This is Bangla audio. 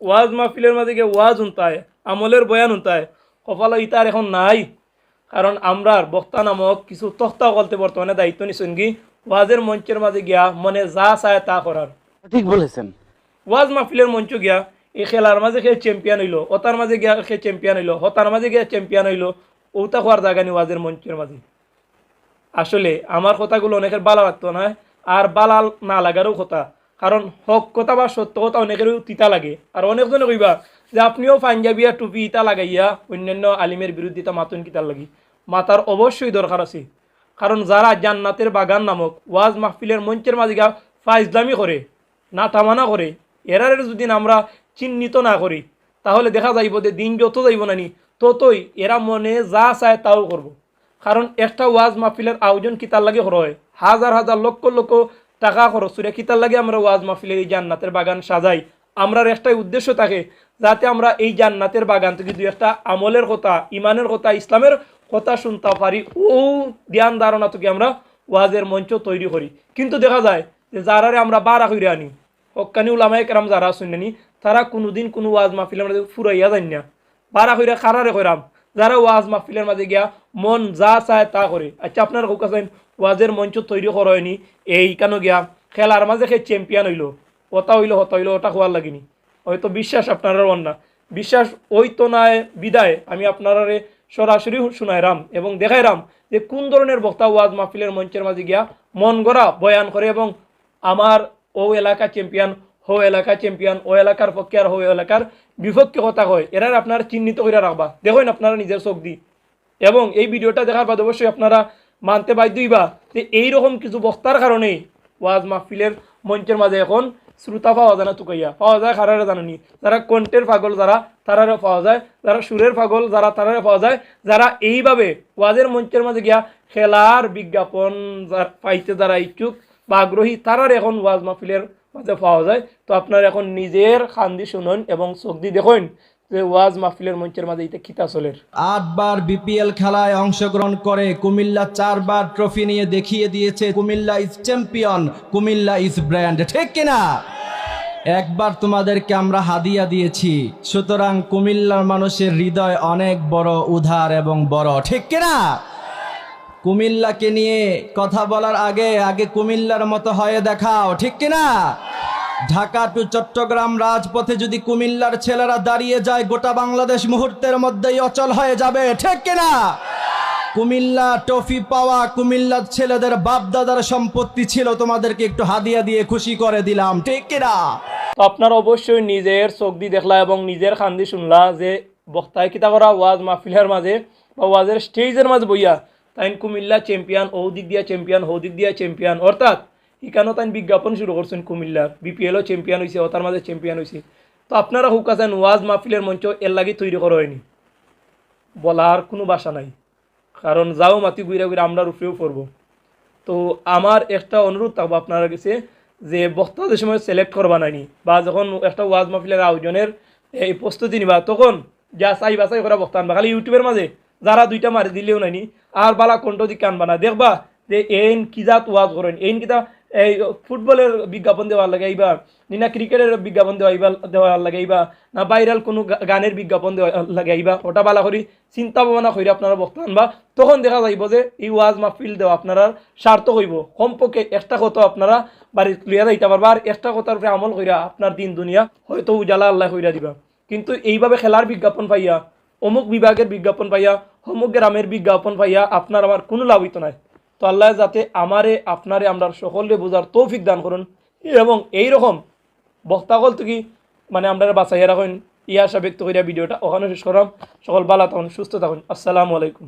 ওয়াজ মাহফিলের মাঝে গিয়ে ওয়াজ উনতায় আমলের বয়ান উনতায় কপাল ইতার এখন নাই। কারণ আমরার বক্তা নামক কিছু তক্তা বলতে বর্তমানে দায়িত্ব নিছেন কি ওয়াজের মঞ্চের মাঝে গিয়া মনে যা চায় তা করার। ঠিক বলেছেন। ওয়াজ মাহফিলের মঞ্চ গিয়া এই খেলার মাঝে খেয়ে চ্যাম্পিয়ন হইল ওতার মাঝে গিয়া খেয়ে চ্যাম্পিয়ন হইল হতার মাঝে গিয়া চ্যাম্পিয়ন হইল ওটা হওয়ার জায়গা নি ওয়াজের মঞ্চের মাঝে। আসলে আমার কথাগুলো অনেকের বালা লাগতো না আর বালা না লাগারও কথা। কারণ হক কথা বা সত্য কথা অনেকেরও তিতা লাগে। আর অনেকজনে কইবা যে আপনিও পাঞ্জাবিয়া টুপি ইতা লাগাইয়া অন্যান্য আলিমের বিরুদ্ধিতা মাতুন কিতার লাগি। মাতার অবশ্যই দরকার আছে। কারণ যারা জান্নাতের বাগান নামক ওয়াজ মাহফিলের মঞ্চের মাঝে গিয়া ফাইজলামি করে না তামানা করে এরারের যদি আমরা চিহ্নিত না করি তাহলে দেখা যাইব যে দিন যত যাইব নানি, ততই এরা মনে যা চায় তাও করব। কারণ একটা ওয়াজ মাহফিলের আয়োজন কিতার লাগে হয়। হাজার হাজার লক্ষ লক্ষ টাকা খরচ করে কিতার লাগে আমরা ওয়াজ মাহফিলের এই জান্নাতের বাগান সাজাই। আমরার একটাই উদ্দেশ্য থাকে যাতে আমরা এই জান্নাতের বাগান থেকে দুই একটা আমলের কথা, ইমানের কথা, ইসলামের কথা শুনতে পারি, ও ধ্যান ধারণা থেকে আমরা ওয়াজের মঞ্চ তৈরি করি। কিন্তু দেখা যায় যে যারারে আমরা বারা হইরে আনি হকানি উলামায় কেরাম যারা শুনেনি তারা কোনোদিন কোনো ওয়াজ মাহফিলের মাঝে ফুরাইয়া যান না। বারা হইরা খারারে কইরাম। যারা ওয়াজ মাহফিলের মাঝে গিয়া মন যা চায় তা করে। আচ্ছা আপনারা কাউকে আছেন ওয়াজের মঞ্চ তৈরি করেনি এই কেন গিয়া? খেলার মাঝে সে চ্যাম্পিয়ন হইল ওটা হইল, হতা হইল, ওটা হওয়ার লাগিনি। হয়তো বিশ্বাস আপনারা না। বিশ্বাস ওই তো নয় বিদায়। আমি আপনারারে সরাসরি শুনাইরাম এবং দেখাইরাম যে কোন ধরনের বক্তা ওয়াজ মাহফিলের মঞ্চের মাঝে গিয়া মন গড়া বয়ান করে এবং আমার ও এলাকা চ্যাম্পিয়ন হো এলাকা চ্যাম্পিয়ন ও এলাকার পক্ষে আর হো এলাকার বিপক্ষে কথা হয় এরার আপনারা চিহ্নিত করে রাখবা। দেখুন আপনারা নিজের চোখ দি। এবং এই ভিডিওটা দেখার বাদ অবশ্যই আপনারা মানতে বাধ্যই বা যে এইরকম কিছু বক্তার কারণেই ওয়াজ মাহফিলের মঞ্চের মাঝে এখন শ্রোতা পাওয়া যায় না তুকাইয়া। পাওয়া যায় খারারে জানানি। যারা কণ্ঠের পাগল, যারা তারারে পাওয়া যায়, যারা সুরের পাগল, যারা তারারে পাওয়া যায়, যারা এইভাবে ওয়াজের মঞ্চের মাঝে গিয়া খেলার বিজ্ঞাপন পাইতে যারা ইচ্ছুক বা আগ্রহী, তারার এখন ওয়াজ মাহফিলের মাঝে পাওয়া যায়। তো আপনার এখন নিজের খান্দি শুনুন এবং দিয়ে দেখুন যে ওয়াজ মাহফিলের মঞ্চের মাঝে এটা কিতা চলের আটবার বিপিএল খেলায় অংশগ্রহণ করে কুমিল্লা চারবার ট্রফি নিয়ে দেখিয়ে দিয়েছে Cumilla is champion, Cumilla is brand, ঠিক কিনা? একবার তোমাদেরকে আমরা হাদিয়া দিয়েছি, সুতরাং কুমিল্লার মানুষের হৃদয় অনেক বড় উধার এবং বড়, ঠিক কিনা? কুমিল্লাকে নিয়ে কথা বলার আগে আগে কুমিল্লার মতো হয়ে দেখাও, ঠিক কিনা? ঢাকা টু চট্টগ্রাম রাজপথে যদি কুমিল্লার ছেলেরা দাঁড়িয়ে যায়, গোটা বাংলাদেশ মুহূর্তের মধ্যেই অচল হয়ে যাবে, ঠিক কিনা? কুমিল্লা টফি পাওয়া কুমিল্লার ছেলেদের বাপদাদার সম্পত্তি ছিল, তোমাদেরকে একটু হাদিয়া দিয়ে খুশি করে দিলাম, ঠিক কিনা? তো আপনারা অবশ্যই নিজের চোখ দিয়ে দেখলা এবং নিজের খান্দি শুনলা যে বক্তায় কিতা করা, ওয়াজ মাহফিলের মাঝে বা ওয়াজের স্টেজের মাঝে বইয়া, তাইন কুমিল্লা চ্যাম্পিয়ন ও দিক দিয়া চ্যাম্পিয়ন হৌ দিক দিয়া চ্যাম্পিয়ন অর্থাৎ এখানেও তাই বিজ্ঞাপন শুরু করছেন কুমিল্লার বিপিএলও চ্যাম্পিয়ন হয়েছে ওতার মাঝে চ্যাম্পিয়ন হয়েছে তো আপনারা হুক আছেন ওয়াজ মাহফিলের মঞ্চ, এর লাগি তৈরি করা হয়নি বলার কোনো বাসা নাই। কারণ যাও মাতি ঘুরে ঘুরে আমরা উপরেও পড়ব। তো আমার একটা অনুরোধ থাকব আপনারা কাছে যে বক্তা যে সময় সিলেক্ট করবা নাইনি, বা যখন একটা ওয়াজ মাহফিলের আয়োজনের এই প্রস্তুতি নিবা, তখন যা চাই বাছাই করা বক্তা আনবা। খালি ইউটিউবের মাঝে যারা দুইটা মারি দিলেও নাইনি, আর বালা কণ্ঠ দিকে আনবা না। দেখবা যে এইন কিজাত ওয়াজ করেন এইন কিতা এই ফুটবলের বিজ্ঞাপন দেওয়ার লাগে এইবা না ক্রিকেটের বিজ্ঞাপন দেওয়া দেওয়ার লাগে এইবা না বাইরাল কোনো গানের বিজ্ঞাপন দেওয়া লাগে এইবা ওটা বালা করি, চিন্তা ভাবনা করে আপনারা বক্তা আনবা। তখন দেখা যাইব যে এই ওয়াজ মাহফিল দেওয়া আপনারা সার্থক হইব। কমপক্ষে একটা কথা আপনারা বাড়ি লিয়া যাইতে পারবা, আর একটা কথার উপরে আমল কইরা আপনার দিন দুনিয়া হয়তো উজালা আল্লাহ কইরা দিবা। কিন্তু এইভাবে খেলার বিজ্ঞাপন পাইয়া, অমুক বিভাগের বিজ্ঞাপন পাইয়া, অমুক গ্রামের বিজ্ঞাপন পাইয়া আপনার আমার কোনো লাভ হইতো নাই। তো আল্লাহ যাতে আমারে, আপনারে, আমরা সকলে বোঝার তৌফিক দান করুন। এবং এই রকম বক্তাকল থেকে মানে আপনারা বাঁচাইয়া রাখুন। ইয়া আশা ব্যক্ত করিয়া ভিডিওটা ওখানে শেষ করাম সকল বালা থাকুন, সুস্থ থাকুন। আসসালামু আলাইকুম।